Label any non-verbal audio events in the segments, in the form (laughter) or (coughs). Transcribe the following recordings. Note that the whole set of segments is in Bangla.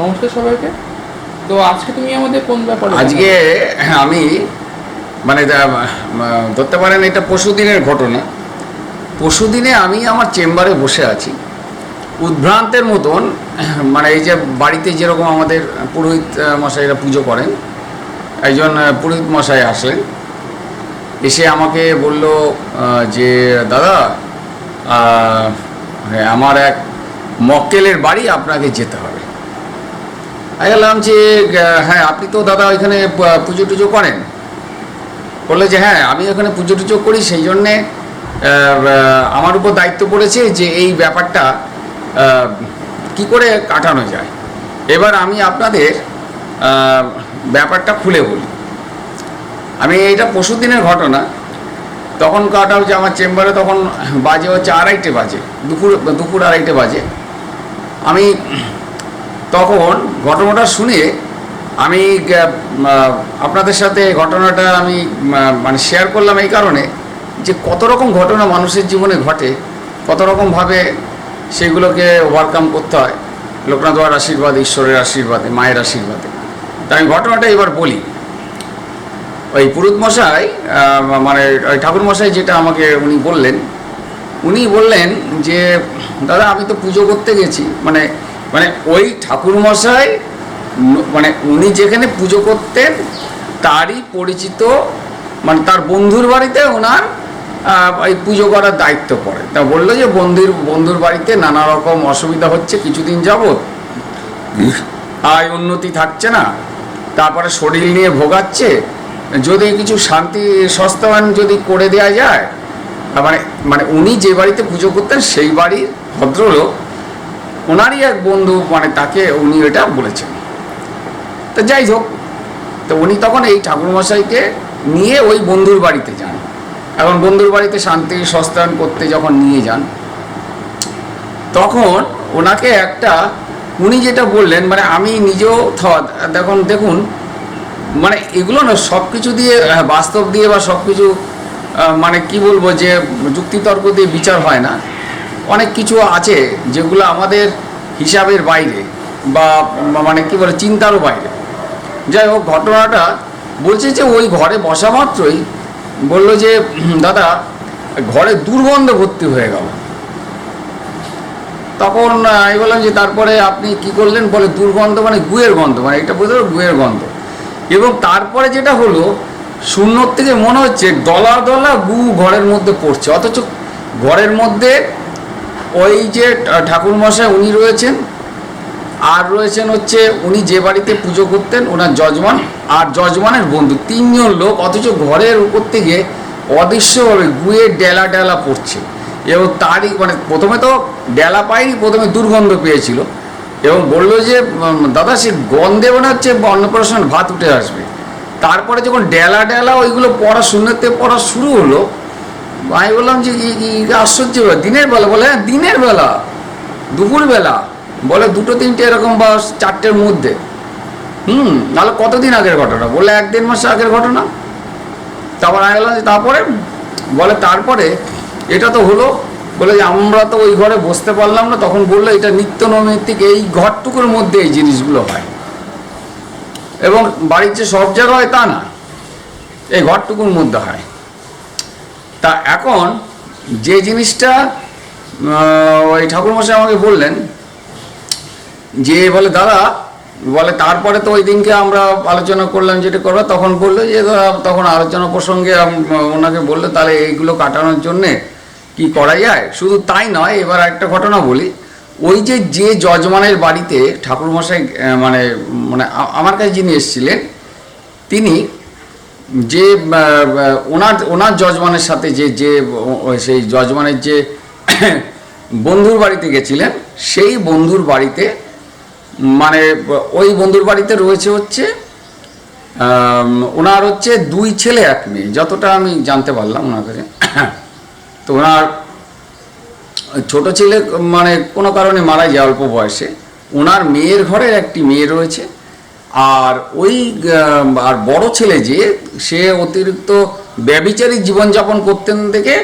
নমস্কার সবাইকে। তো আজকে তুমি আমাদের কোন ব্যাপারে আজকে আমি মানে ধরতে পারেন এটা পশুদিনের ঘটনা। পশুদিনে আমি আমার চেম্বারে বসে আছি। উদ্ভ্রান্তের মতন মানে এই যে বাড়িতে যেরকম আমাদের পুরোহিত মশাইরা পুজো করেন একজন পুরোহিত মশাই আসলেন। এসে আমাকে বলল যে দাদা হ্যাঁ, আমার এক মক্কেলের বাড়ি আপনাকে যেতে হবে। আমি বললাম যে হ্যাঁ আপনি তো দাদা ওইখানে পুজো টুজো করেন। বলল যে হ্যাঁ আমি ওখানে পুজো টুজো করি, সেই জন্যে আমার উপর দায়িত্ব পড়েছে যে, এই ব্যাপারটা কি করে কাটানো যায়। এবার আমি আপনাদের ব্যাপারটা খুলে বলি। আমি এইটা পরশু দিনের ঘটনা। তখন কাটা হচ্ছে আমার চেম্বারে তখন বাজে হচ্ছে আড়াইটে বাজে, দুপুর দুপুর আড়াইটে বাজে। আমি তখন ঘটনাটা শুনে আমি আপনাদের সাথে ঘটনাটা আমি মানে শেয়ার করলাম এই কারণে যে কত রকম ঘটনা মানুষের জীবনে ঘটে, কত রকমভাবে সেগুলোকে ওভারকাম করতে হয়। লোকনাথ বাবার আশীর্বাদ, ঈশ্বরের আশীর্বাদে, মায়ের আশীর্বাদে। তা আমি ঘটনাটা এবার বলি। ওই পুরুত মশাই মানে ওই ঠাকুর মশাই যেটা আমাকে উনি বললেন উনি বললেন যে, দাদা, আমি তো পুজো করতে গেছি। মানে মানে ওই ঠাকুর মশাই মানে উনি যেখানে পুজো করতেন, তারই পরিচিত মানে তার বন্ধুর বাড়িতে ওনার এই পুজো করার দায়িত্ব পড়ে। তা বলল যে বন্ধুর বন্ধুর বাড়িতে নানা রকম অসুবিধা হচ্ছে, কিছুদিন যাবত আয় উন্নতি থাকছে না। তারপরে শরীর নিয়ে ভোগাচ্ছে। যদি কিছু শান্তি সস্তায়ন যদি করে দেওয়া যায় মানে মানে উনি যে বাড়িতে পুজো করতেন, সেই বাড়ির ভদ্রলোক ওনারই এক বন্ধু মানে তাকে উনি এটা বলেছেন। তো যাই হোক, তো উনি তখন এই ঠাকুরমশাইকে নিয়ে ওই বন্ধুর বাড়িতে যান। এখন বন্ধুর বাড়িতে শান্তি সস্তায়ন করতে যখন নিয়ে যান, তখন ওনাকে একটা, উনি যেটা বললেন মানে আমি নিজেও দেখুন দেখুন মানে এগুলো না সব কিছু দিয়ে বাস্তব দিয়ে বা সব কিছু মানে কি বলব যে যুক্তিতর্ক দিয়ে বিচার হয় না। অনেক কিছু আছে যেগুলো আমাদের হিসাবের বাইরে বা মানে কি বলে, চিন্তারও বাইরে। যাই হোক, ঘটনাটা বলছে যে ওই ঘরে বসা মাত্রই বলল যে দাদা, ঘরে দুর্গন্ধ ভর্তি হয়ে গেল। তখন আমি বললাম যে, তারপরে আপনি কি করলেন? বলে, দুর্গন্ধ মানে গুয়ের গন্ধ মানে এটা বুঝতে পারো গুয়ের গন্ধ। এবং তারপরে যেটা হলো, শূন্যর থেকে মনে হচ্ছে দলা দলা গু ঘরের মধ্যে পড়ছে। অথচ ঘরের মধ্যে ওই যে ঠাকুর মশাই উনি রয়েছেন, আর রয়েছেন হচ্ছে উনি যে বাড়িতে পুজো করতেন ওনার যজমান আর যজমানের বন্ধু। তিনজন লোক, অথচ ঘরের উপর থেকে অদৃশ্যভাবে গুয়ে ডেলা ডেলা পড়ছে। এবং তারই মানে প্রথমে তো ডেলা পায়নি, প্রথমে দুর্গন্ধ পেয়েছিল। এবং বলল যে দাদা সে গন্ধে মনে হচ্ছে অন্নপ্রাশনের ভাত উঠে আসবে। তারপরে যখন ডেলা ডেলা ওইগুলো পড়া শূন্যতে পড়া শুরু হলো আমি বললাম যে আশ্চর্য। দিনের বেলা, বলে হ্যাঁ দিনের বেলা দুপুরবেলা বলে দুটো, তিনটে এরকম বা চারটের মধ্যে। হুম, নাহলে কতদিন আগের ঘটনা? বলে এক দেড় মাস আগের ঘটনা। তারপর আমি বললাম যে, তারপরে? বলে, তারপরে, এটা তো হলো, বলে, যে, আমরা তো ওই ঘরে বসতে পারলাম না, তখন বলল, এটা নিত্য নৈমিত্তিক এই ঘরটুকুর মধ্যে এই জিনিসগুলো হয়। এবং বাড়ির যে সব জায়গায় হয় তা না, এই ঘরটুকুর মধ্যে হয়। তা এখন যে জিনিসটা ওই ঠাকুরমশাই আমাকে বললেন, যে বলে, দাদা, বলে, তারপরে তো ওই দিনকে আমরা আলোচনা করলাম যেটা করব, তখন বলল যে, দাদা, তখন আলোচনা প্রসঙ্গে ওনাকে বলল, তাহলে এইগুলো কাটানোর জন্যে কি করা যায়? শুধু তাই নয়, এবার একটা ঘটনা বলি। ওই যে যে যজমানের বাড়িতে ঠাকুরমশাই মানে মানে আমার কাছে যিনি এসেছিলেন, তিনি যে ওনার ওনার যজমানের সাথে যে যে সেই যজমানের যে (coughs) বন্ধুর বাড়িতে গেছিলেন, সেই বন্ধুর বাড়িতে মানে ওই বন্ধুর বাড়িতে রয়েছে হচ্ছে ওনার হচ্ছে দুই ছেলে, এক মেয়ে, যতটা আমি জানতে পারলাম ওনার কাছে। (coughs) তো ওনার ছোট ছেলে মানে কোনো কারণে মারা যায় অল্প বয়সে। ওনার মেয়ের ঘরে একটি মেয়ে রয়েছে। আর ওই আর বড় ছেলে যে, সে অতিরিক্ত ব্যবিচারী জীবনযাপন করতেন দেখে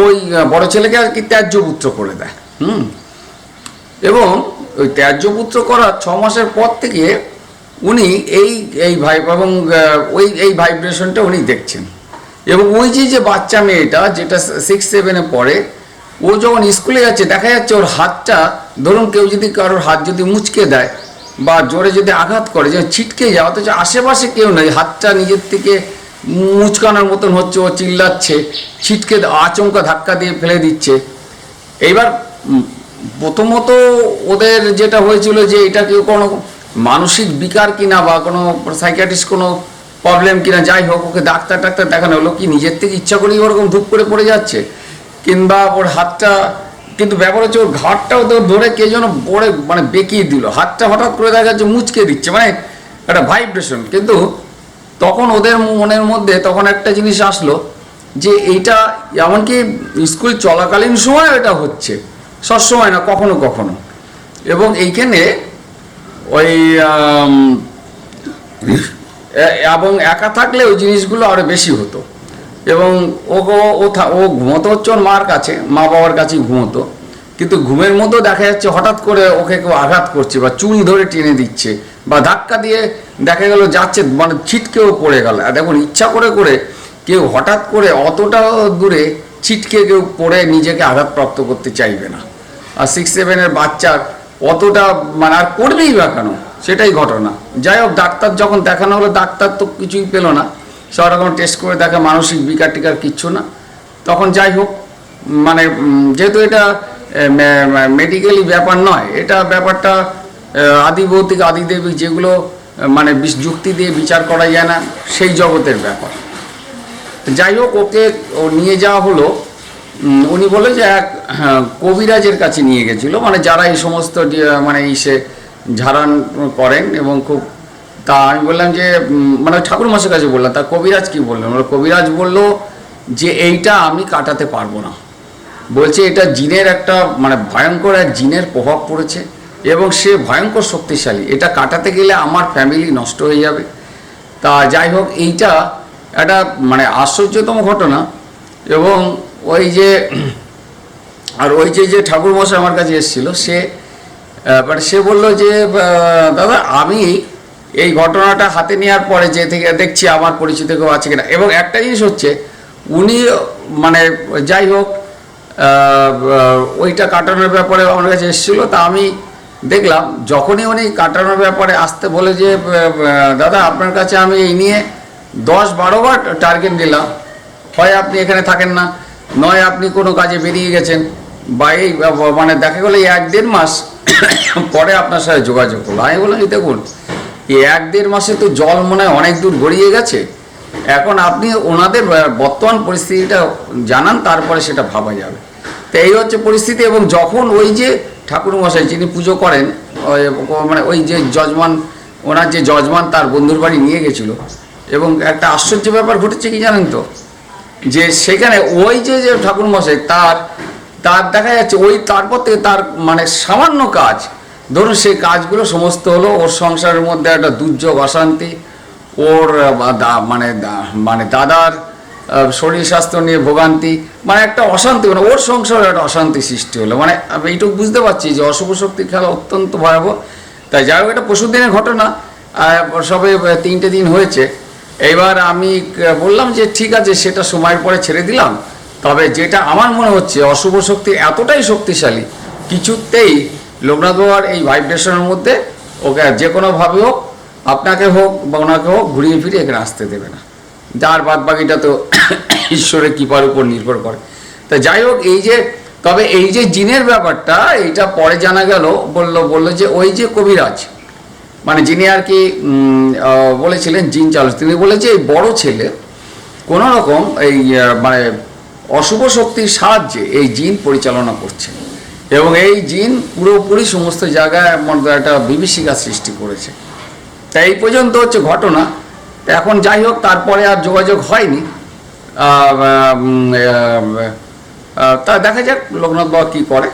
ওই বড় ছেলেকে আর কি ত্যায্য পুত্র করে দেয়, হুম? এবং ওই ত্যায্যপুত্র করার ছ মাসের পর থেকে উনি এই এই ভাই এবং ওই, এই ভাইব্রেশনটা উনি দেখছেন। এবং ওই যে যে বাচ্চা মেয়েটা, যেটা সিক্স সেভেনে পড়ে, ও যখন স্কুলে যাচ্ছে, দেখা যাচ্ছে ওর হাতটা, ধরুন কেউ যদি কারোর হাত যদি মুচকে দেয় বা জোরে যদি আঘাত করে, যে ছিটকে যায়, অথচ আশেপাশে কেউ নেই, হাতটা নিজের থেকে মুচকানোর মতন হচ্ছে, ও চিল্লাচ্ছে, ছিটকে আচমকা ধাক্কা দিয়ে ফেলে দিচ্ছে। এইবার প্রথমত ওদের যেটা হয়েছিল যে, এটা কেউ কোনো মানসিক বিকার কিনা বা কোনো সাইকিয়াট্রিস্ট কোনো প্রবলেম কিনা, যাই হোক, ওকে ডাক্তার টাক্তার দেখানো হলো, কি নিজের থেকে ইচ্ছা করেই ওরকম ধূপ করে পড়ে যাচ্ছে? কিংবা ওর হাতটা কিন্তু ব্যাপার হচ্ছে ওর ঘাটটাও তো ধরে কে যেন পড়ে মানে বেঁকিয়ে দিল। হাতটা হঠাৎ করে দেখা যাচ্ছে মুচকে দিচ্ছে মানে একটা ভাইব্রেশন কিন্তু তখন ওদের মনের মধ্যে তখন একটা জিনিস আসলো যে এইটা এমনকি স্কুল চলাকালীন সময় এটা হচ্ছে। সবসময় না, কখনো কখনো। এবং এইখানে ওই এবং একা থাকলে ওই জিনিসগুলো আরও বেশি হতো। এবং ও ও- ও ঘুমোতো হচ্ছে ওর মার কাছে, মা বাবার কাছেই ঘুমোতো। কিন্তু ঘুমের মধ্যেও দেখা যাচ্ছে হঠাৎ করে ওকে কেউ আঘাত করছে বা চুল ধরে টেনে দিচ্ছে বা ধাক্কা দিয়ে দেখা গেল যাচ্ছে মানে ছিটকেও পড়ে গেল। আর দেখুন, ইচ্ছা করে করে কেউ হঠাৎ করে অতটা দূরে ছিটকে কেউ পড়ে নিজেকে আঘাতপ্রাপ্ত করতে চাইবে না। আর সিক্স সেভেনের বাচ্চার অতটা মানে আর করবেই বা কেন? সেটাই ঘটনা। যাই হোক, ডাক্তার যখন দেখানো হলো, ডাক্তার তো কিছুই পেল না। সব রকম টেস্ট করে দেখে মানসিক বিকার টিকার কিচ্ছু না। তখন যাই হোক মানে যেহেতু এটা মেডিকেলি ব্যাপার নয় এটা ব্যাপারটা আহ, আদি ভৌতিক আদিদেবী যেগুলো মানে যুক্তি দিয়ে বিচার করা যায় না সেই জগতের ব্যাপার। যাই হোক ওকে ও নিয়ে যাওয়া হলো। উনি বলে যে এক হ্যাঁ, কবিরাজের কাছে নিয়ে গেছিল মানে যারা এই সমস্ত মানে ইসে ঝাড়ান করেন এবং খুব তা আমি বললাম যে মানে ঠাকুর মাসের কাছে বললাম তা কবিরাজ কি বললেন? বলে, কবিরাজ বলল যে এইটা আমি কাটাতে পারব না। বলছে এটা জিনের একটা মানে ভয়ঙ্কর এক জিনের প্রভাব পড়েছে এবং সে ভয়ঙ্কর শক্তিশালী। এটা কাটাতে গেলে আমার ফ্যামিলি নষ্ট হয়ে যাবে। তা যাই হোক এইটা একটা মানে আশ্চর্যতম ঘটনা এবং ওই যে আর ওই যে যে ঠাকুর মশাই আমার কাছে এসেছিল সে মানে সে বলল যে দাদা আমি এই ঘটনাটা হাতে নেওয়ার পরে যে থেকে দেখছি আমার পরিচিত কেউ আছে কিনা। এবং একটা জিনিস হচ্ছে, উনি মানে যাই হোক ওইটা কাটানোর ব্যাপারে আমার কাছে এসেছিল, তা আমি দেখলাম, যখনই উনি কাটানোর ব্যাপারে আসতে বলে যে দাদা, আপনার কাছে আমি এই নিয়ে দশ বারো বার টার্গেট দিলাম হয় আপনি এখানে থাকেন না, নয় আপনি কোনো কাজে বেরিয়ে গেছেন, বা এই মানে দেখা গেলো এই এক দেড় মাস পরে আপনার সাথে যোগাযোগ করল। আমি বললাম দেখুন এই এক দেড় মাসে তো জল মনে হয় অনেক দূর গড়িয়ে গেছে। এখন আপনি ওনাদের বর্তমান পরিস্থিতিটা জানান, তারপরে সেটা ভাবা যাবে। তো এই হচ্ছে পরিস্থিতি এবং যখন ওই যে ঠাকুর মশাই যিনি পুজো করেন মানে ওই যে যজমান, ওনার যে যজমান তার বন্ধুর বাড়ি নিয়ে গেছিল। এবং একটা আশ্চর্য ব্যাপার ঘটেছে কি জানেন তো? যে সেখানে ওই যে যে ঠাকুর মশাই তার তার দেখা যাচ্ছে ওই তারপর থেকে তার মানে সামান্য কাজ ধরুন সেই কাজগুলো সমস্ত হলো, ওর সংসারের মধ্যে একটা দুর্যোগ, অশান্তি, ওর মানে মানে দাদার শরীর স্বাস্থ্য নিয়ে ভোগান্তি মানে একটা অশান্তি মানে ওর সংসারে একটা অশান্তি সৃষ্টি হলো। মানে এইটুকু বুঝতে পারছি যে অশুভ শক্তির খেলা অত্যন্ত ভয়াবহ। তাই যাই হোক, এটা পশুর দিনের ঘটনা সবে তিনটে দিন হয়েছে। এবার আমি বললাম যে ঠিক আছে, সেটা সময়ের পরে ছেড়ে দিলাম। তবে যেটা আমার মনে হচ্ছে, অশুভ শক্তি এতটাই শক্তিশালী, কিছুতেই লোকনাথ বাবার এই ভাইব্রেশনের মধ্যে ওকে যে কোনোভাবে হোক, আপনাকে হোক বা ওনাকে হোক, ঘুরিয়ে ফিরিয়ে এখানে আসতে দেবে না। যার বাদ বাকিটা তো (coughs) ঈশ্বরের কৃপার উপর নির্ভর করে। তা যাই হোক, এই যে, তবে এই যে জিনের ব্যাপারটা, এইটা পরে জানা গেল, বলল বলল যে ওই যে কবিরাজ মানে যিনি আর কি বলেছিলেন জিন চালু তিনি বলেছে এই বড় ছেলে কোনো রকম এই মানে অশুভ শক্তির সাহায্যে এই জিন পরিচালনা করছে। এবং এই জিন পুরোপুরি সমস্ত জায়গায় মনে একটা বিভীষিকা সৃষ্টি করেছে। তা এই পর্যন্ত হচ্ছে ঘটনা। এখন যাই হোক, তারপরে আর যোগাযোগ হয়নি। তা দেখা যাক লোকনাথ বাবা কী করে।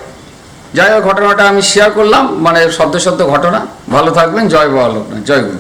যাই হোক, ঘটনাটা আমি শেয়ার করলাম। মানে সদ্য সদ্য ঘটনা। ভালো থাকবেন। জয় বাবা লোকনাথ। জয় গুরু।